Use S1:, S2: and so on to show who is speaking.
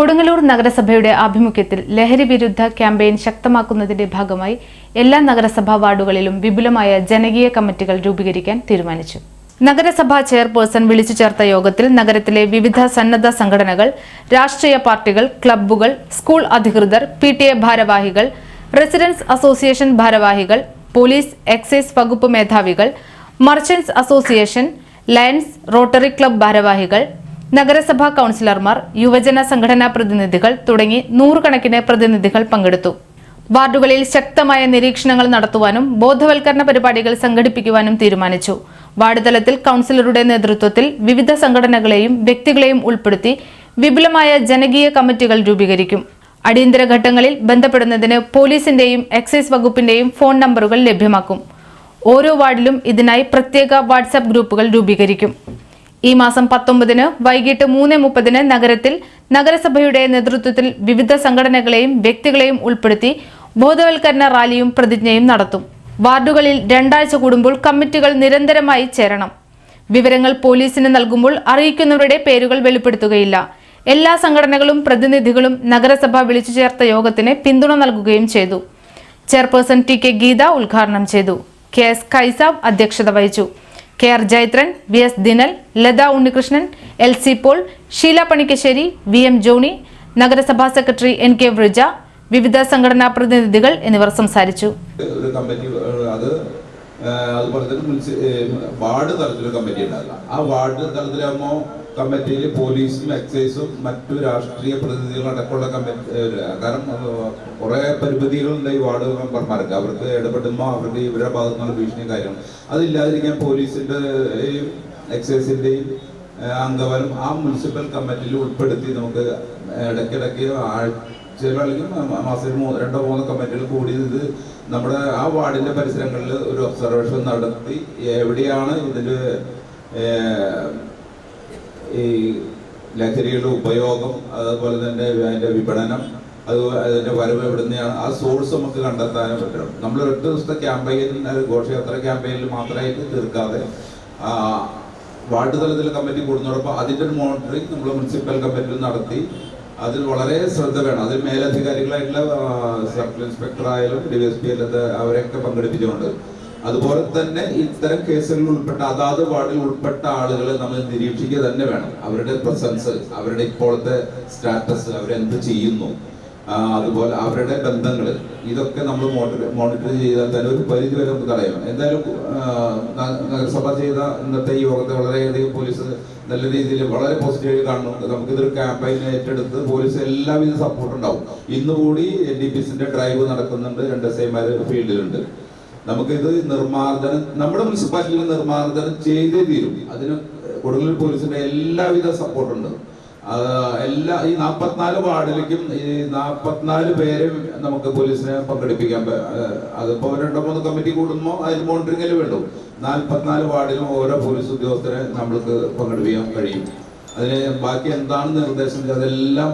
S1: കൊടുങ്ങല്ലൂർ നഗരസഭയുടെ ആഭിമുഖ്യത്തിൽ ലഹരി വിരുദ്ധ ക്യാമ്പയിൻ ശക്തമാക്കുന്നതിന്റെ ഭാഗമായി എല്ലാ നഗരസഭാ വാർഡുകളിലും വിപുലമായ ജനകീയ കമ്മിറ്റികൾ രൂപീകരിക്കാൻ തീരുമാനിച്ചു. നഗരസഭാ ചെയർപേഴ്സൺ വിളിച്ചു ചേർത്ത യോഗത്തിൽ നഗരത്തിലെ വിവിധ സന്നദ്ധ സംഘടനകൾ രാഷ്ട്രീയ പാർട്ടികൾ ക്ലബ്ബുകൾ സ്കൂൾ അധികൃതർ പി ടി എ ഭാരവാഹികൾ റെസിഡൻസ് അസോസിയേഷൻ ഭാരവാഹികൾ പോലീസ് എക്സൈസ് വകുപ്പ് മേധാവികൾ merchants association Lions Rotary club ഭാരവാഹികൾ നഗരസഭാ കൌൺസിലർമാർ യുവജന സംഘടനാ പ്രതിനിധികൾ തുടങ്ങി നൂറുകണക്കിന് പ്രതിനിധികൾ പങ്കെടുത്തു. വാർഡുകളിൽ ശക്തമായ നിരീക്ഷണങ്ങൾ നടത്തുവാനും ബോധവൽക്കരണ പരിപാടികൾ സംഘടിപ്പിക്കുവാനും തീരുമാനിച്ചു. വാർഡ് തലത്തിൽ കൗൺസിലറുടെ നേതൃത്വത്തിൽ വിവിധ സംഘടനകളെയും വ്യക്തികളെയും ഉൾപ്പെടുത്തി വിപുലമായ ജനകീയ കമ്മിറ്റികൾ രൂപീകരിക്കും. അടിയന്തര ഘട്ടങ്ങളിൽ ബന്ധപ്പെടുന്നതിന് പോലീസിന്റെയും എക്സൈസ് വകുപ്പിന്റെയും ഫോൺ നമ്പറുകൾ ലഭ്യമാക്കും. ഓരോ വാർഡിലും ഇതിനായി പ്രത്യേക വാട്സാപ്പ് ഗ്രൂപ്പുകൾ രൂപീകരിക്കും. ഈ മാസം പത്തൊമ്പതിന് വൈകിട്ട് മൂന്ന് മുപ്പതിന് നഗരത്തിൽ നഗരസഭയുടെ നേതൃത്വത്തിൽ വിവിധ സംഘടനകളെയും വ്യക്തികളെയും ഉൾപ്പെടുത്തി ബോധവൽക്കരണ റാലിയും പ്രതിജ്ഞയും നടത്തും. വാർഡുകളിൽ രണ്ടാഴ്ച കൂടുമ്പോൾ കമ്മിറ്റികൾ നിരന്തരമായി ചേരണം. വിവരങ്ങൾ പോലീസിന് നൽകുമ്പോൾ അറിയിക്കുന്നവരുടെ പേരുകൾ വെളിപ്പെടുത്തുകയില്ല. എല്ലാ സംഘടനകളും പ്രതിനിധികളും നഗരസഭ വിളിച്ചു ചേർത്ത യോഗത്തിന് പിന്തുണ നൽകുകയും ചെയ്തു. ചെയർപേഴ്സൺ ടി കെ ഗീത ഉദ്ഘാടനം ചെയ്തു. കെ എസ് കൈസാബ് അധ്യക്ഷത വഹിച്ചു. K R Jayathran V S Dinal Latha Unnikrishnan L C Paul Sheela Panikkassery V M Johny നഗരസഭാ സെക്രട്ടറി എൻ കെ വൃജ വിവിധ സംഘടനാ പ്രതിനിധികൾ എന്നിവർ സംസാരിച്ചു.
S2: അതുപോലെ തന്നെ വാർഡ് തലത്തിലൊരു കമ്മിറ്റി ഉണ്ടാകില്ല ആ വാർഡ് തലത്തിലാകുമ്പോൾ കമ്മിറ്റിയിൽ പോലീസും എക്സൈസും മറ്റു രാഷ്ട്രീയ പ്രതിനിധികളും അടക്കമുള്ള കമ്മിറ്റി കാരണം കുറേ പരിമിതികളുണ്ട് ഈ വാർഡ് മെമ്പർമാർക്ക്. അവർക്ക് ഇടപെടുമ്പോൾ അവർക്ക് ഇവരുടെ ഭാഗത്തു നിന്നുള്ള ഭീഷണി കാര്യങ്ങൾ അതില്ലാതിരിക്കാൻ പോലീസിന്റെ എക്സൈസിന്റെയും അംഗബലം ആ മുനിസിപ്പൽ കമ്മിറ്റിയിൽ ഉൾപ്പെടുത്തി നമുക്ക് ഇടയ്ക്കിടയ്ക്ക് ആഴ്ചയിലോ അല്ലെങ്കിൽ മാസത്തിൽ മൂന്ന് രണ്ടോ മൂന്നോ കമ്മിറ്റികൾ കൂടി ഇത് നമ്മുടെ ആ വാർഡിന്റെ പരിസരങ്ങളിൽ ഒരു ഒബ്സർവേഷൻ നടത്തി എവിടെയാണ് ഇതിന്റെ ഏഹ്, ഈ ലഹരിയുടെ ഉപയോഗം അതുപോലെ തന്നെ അതിന്റെ വിപണനം അതുപോലെ അതിന്റെ വരവ് എവിടുന്നെയാണ് ആ സോഴ്സ് നമുക്ക് കണ്ടെത്താനും പറ്റണം നമ്മൾ എട്ട് ദിവസത്തെ ക്യാമ്പയിനിൽ ഘോഷയാത്ര ക്യാമ്പയിനിൽ മാത്രമായിട്ട് തീർക്കാതെ വാർഡ് തലത്തിൽ കമ്മിറ്റി കൂടുന്നതോടൊപ്പം അതിന്റെ ഒരു മോണിറ്ററിംഗ് നമ്മൾ മുനിസിപ്പൽ കമ്മിറ്റിയിൽ നടത്തി അതിൽ വളരെ ശ്രദ്ധ വേണം. അതിൽ മേലധികാരികളായിട്ടുള്ള സർക്കിൾ ഇൻസ്പെക്ടർ ആയാലും ഡി എസ് പി അല്ലാതെ അവരെയൊക്കെ പങ്കെടുപ്പിച്ചുകൊണ്ട്. അതുപോലെ തന്നെ ഇത്തരം കേസുകളിൽ ഉൾപ്പെട്ട അതാത് വാർഡിൽ ഉൾപ്പെട്ട ആളുകളെ നമ്മൾ നിരീക്ഷിക്കുക തന്നെ വേണം. അവരുടെ പ്രസൻസ് അവരുടെ ഇപ്പോഴത്തെ സ്റ്റാറ്റസ് അവരെന്ത് ചെയ്യുന്നു അതുപോലെ അവരുടെ ബന്ധങ്ങൾ ഇതൊക്കെ നമ്മൾ മോണിറ്റർ ചെയ്താൽ തന്നെ ഒരു പരിധി വരെ നമുക്ക് തടയാം. എന്തായാലും നഗരസഭ ചെയ്ത ഇന്നത്തെ യോഗത്തെ വളരെയധികം പോലീസ് നല്ല രീതിയിൽ വളരെ പോസിറ്റീവായി കാണുന്നുണ്ട് നമുക്കിതൊരു ക്യാമ്പയിൻ ഏറ്റെടുത്ത് പോലീസ് എല്ലാവിധ സപ്പോർട്ട് ഉണ്ടാവും. ഇന്നുകൂടി എൻ ഡി പി സിന്റെ ഡ്രൈവ് നടക്കുന്നുണ്ട്. രണ്ട് എസ് ഐമാര് ഫീൽഡിലുണ്ട്. നമുക്കിത് നിർമ്മാർജനം നമ്മുടെ മുനിസിപ്പാലിറ്റിയിൽ നിർമ്മാർജനം ചെയ്തേ തീരും. അതിന് കൊടുങ്ങല്ലൂർ പോലീസിന്റെ എല്ലാവിധ സപ്പോർട്ടുണ്ട്. എല്ലാ ഈ നാൽപ്പത്തിനാല് വാർഡിലേക്കും ഈ നാൽപ്പത്തിനാല് പേരെ നമുക്ക് പോലീസിനെ പങ്കെടുപ്പിക്കാൻ അതിപ്പോ രണ്ടോ മൂന്ന് കമ്മിറ്റി കൂടുമ്പോൾ അതിന് മോണിറ്ററിംഗിൽ വേണ്ടു. നാൽപ്പത്തിനാല് വാർഡിലും ഓരോ പോലീസ് ഉദ്യോഗസ്ഥരെ നമ്മൾക്ക് പങ്കെടുപ്പിക്കാൻ കഴിയും. അതിന് ബാക്കി എന്താണ് നിർദ്ദേശം? അതെല്ലാം